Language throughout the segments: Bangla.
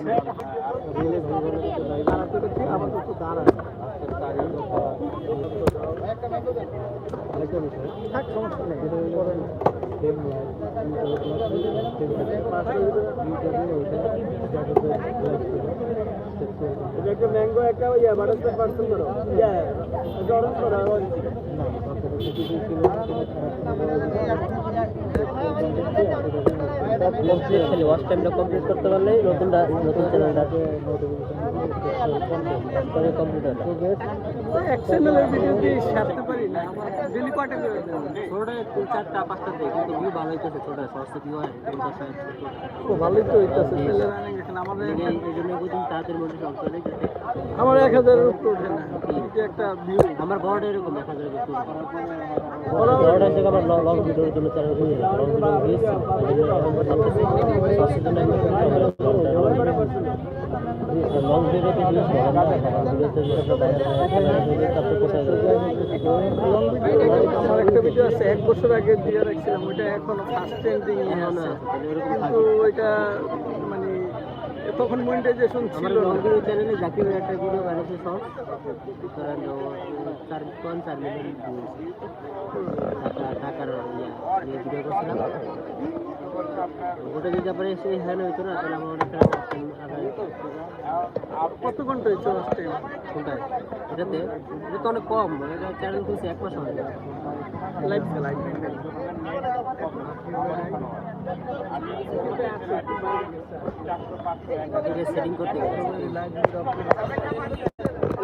নেই একটা ম্যাঙ্গো একটা ইয়া বাটার পার্সেল করো ইয়া কমপ্লিট খালি ওয়াচ টাইমটা কমপ্লিট করতে পারলেই নতুনটা নতুন চ্যানেলটা করে কমপ্লিট হবে এক চ্যানেলের ভিডিও কি সারতে পারি না ডেলি কয়টা ছোটটা চারটা পাঁচটা দেয় কিন্তু ভিউ ভালো হইতেছে ছোটটা ভিউ হয় ভালোই তো হইতেছে এখানে আমাদের এই জন্য বুঝুন তাড়াতাড়ি মধ্যে সব চলে আমার এক হাজারের উপর ওঠে না। একটা ভিউ আমার বড়টা এরকম দেখা যায় একটু বড়টা হচ্ছে আমার লং ভিডিওর জন্য ভিডিও আমার একটা ভিডিও আছে এক বছর আগে দিয়ে রাখছিলাম ওইটা এখনও ফার্স্ট ট্রেন্ডিং এখনও আছে। আছে, কিন্তু ওইটা মানে তখন মনিটাইজেশন ছিল লং চ্যানেলে জাকির একটা ভিডিও বানিয়েছে শর্ট চার পয়েন্ট চার মিলিয়ন ঢাকার ভিডিও করছিলাম। ওটা যদি তারপরে এসে হ্যান হইতো না তাহলে আমার কত ঘণ্টা হয়েছে ফার্স্ট টাইম কোনটায় এটাতে? এটা তো অনেক কম এটা চ্যানেল খুলছে এক মাস হয় লাইভ লাইভ সেটিং করতে গেছে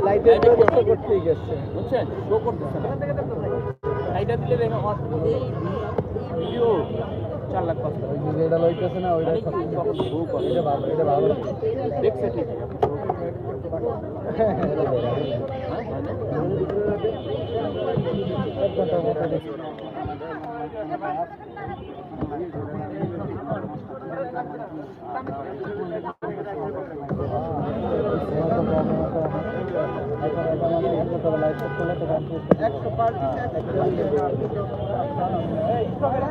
লাইটের করতেই গেছে বুঝছেন? শো করতেছে না। এইটা দিলে দেখো ভিডিও চার লাখ পাঁচ লাখ। যেটা লইতেছে না ওইটা এটা ভালো এটা ভালো। দেখছে ঠিক। এক ঘণ্টার মতো দেখি একশো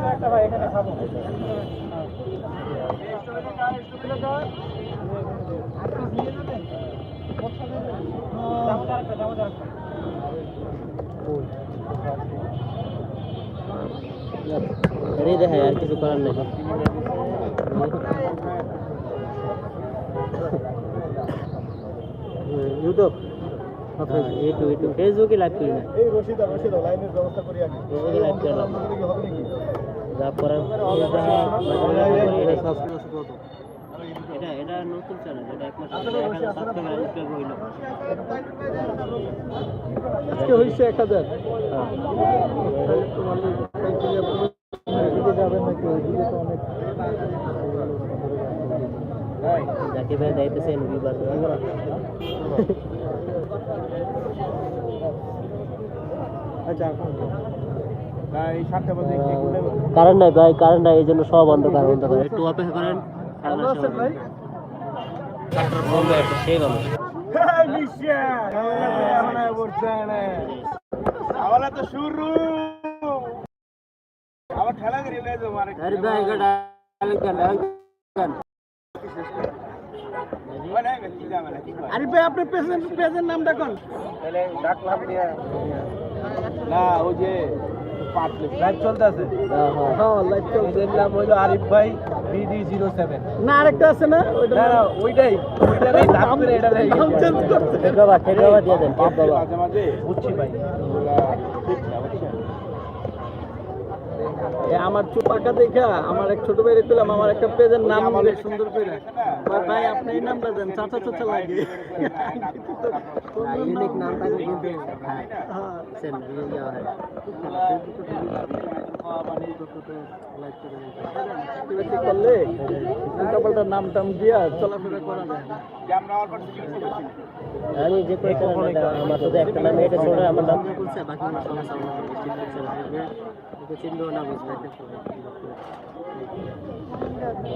একটা ভাই এখানে ইউটিউব ইউটিউব ফেসবুকে লাইভ করি না। এই রশিদা রশিদা লাইনের ব্যবস্থা করি আগে। ফেসবুকে লাইভ করলাম যা করার এটা এটা নতুন চ্যানেল এটা এক মাস আগে এক হাজার সাবস্ক্রাইবার সাবস্ক্রাইব হইল। আজকে হইছে এক হাজার যাবেন নাকি ওইদিকে তো অনেক জাকির ভাই দায়িত্বেছেন বিবার এই সাতটা বাজে কারেন্ট নাই ভাই কারেন্ট নাই এই জন্য সব অন্ধকার অন্ধকার একটু অপেক্ষা করেন আরে ভাই আপনার পেশেন্ট পেশেন্ট নামটা কোন তাহলে ডাকলাম না ওই যে লাইভ চলতেছে? হ্যাঁ হ্যাঁ হ্যাঁ লাইভ চলছে নাম হইল আরিফ ভাই বিডি জিরো সেভেন না আরেকটা আছে না? ওইটা না ওইটাই। নাম করে এটা নাম চেঞ্জ করছে। বাবা ঠেক বাবা দিয়ে দেন ঠেক বাবা। বুঝছি ভাই। আমার চুপাকা দেখা আমার এক ছোট ভাই রেখলাম আমার একটা পেজের নাম দিবে সুন্দর করে। ভাই ভাই আপনি এই নামটা দেন চাচা চাচা লাগে। ইউনিক নাম থাকে কিন্তু হ্যাঁ হ্যাঁ সেন করলে উল্টা পাল্টা নাম টাম দিয়া চলাফেরা করা যায় আমি যে কয়েকটা আমার শুধু একটা নাম এটা ছোট আমার নাম বলছে বাকি চিনবেও না বুঝবে え?